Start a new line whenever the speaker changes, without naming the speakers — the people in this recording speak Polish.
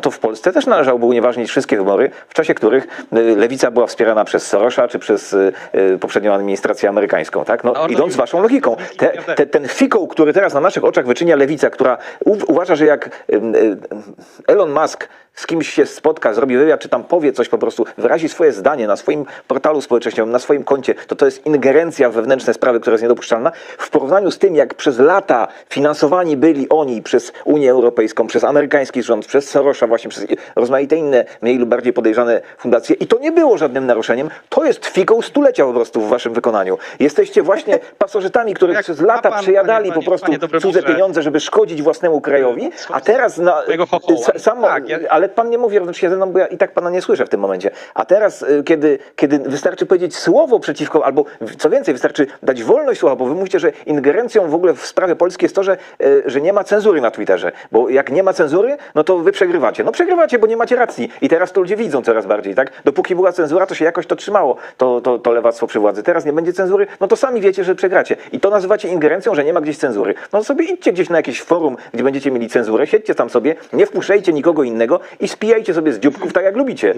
to w Polsce też należałoby unieważnić wszystkie wybory, w czasie których y, lewica była wspierana przez Sorosza czy przez y, y, poprzednią administrację amerykańską, tak? No,
No, no
idąc waszą logiką. Te, te, ten fikoł, który teraz na naszych oczach wyczynia lewica, która uważa, że jak Elon Musk z kimś się spotka, zrobi wywiad, czy tam powie coś po prostu, wyrazi swoje zdanie na swoim portalu społecznościowym, na swoim koncie, to to jest ingerencja w wewnętrzne sprawy, która jest niedopuszczalna. W porównaniu z tym, jak przez lata finansowani byli oni przez Unię Europejską, przez amerykański rząd, przez Sorosza, właśnie przez rozmaite inne, mniej lub bardziej podejrzane fundacje i to nie było żadnym naruszeniem, to jest fiką stulecia po prostu w waszym wykonaniu. Jesteście właśnie pasożytami,
Jak
przez lata
pan,
przejadali
panie-
po prostu
panie
cudze pieniądze, żeby szkodzić własnemu krajowi, a teraz na,
Tego chochoła.
sa- samo,
Tak, ja-
ale pan nie mówi równocześnie ze mną, bo ja i tak pana nie słyszę w tym momencie. A teraz, y, kiedy, kiedy wystarczy powiedzieć słowo przeciwko, albo co więcej, wystarczy dać wolność słowa, bo wy mówicie, że ingerencją w ogóle w sprawie Polski jest to, że, y, że nie ma cenzury na Twitterze. Bo jak nie ma cenzury, no to wy przegrywacie. No przegrywacie, bo nie macie racji. I teraz to ludzie widzą coraz bardziej, tak? Dopóki była cenzura, to się jakoś to trzymało, to, to, to lewactwo przy władzy. Teraz nie będzie cenzury, no to sami wiecie, że przegracie. I to nazywacie ingerencją, że nie ma gdzieś cenzury. No sobie idźcie gdzieś na jakieś forum, gdzie będziecie mieli cenzurę, siedźcie tam sobie, nie wpuszczajcie nikogo innego i spijajcie sobie z dzióbków tak jak lubicie.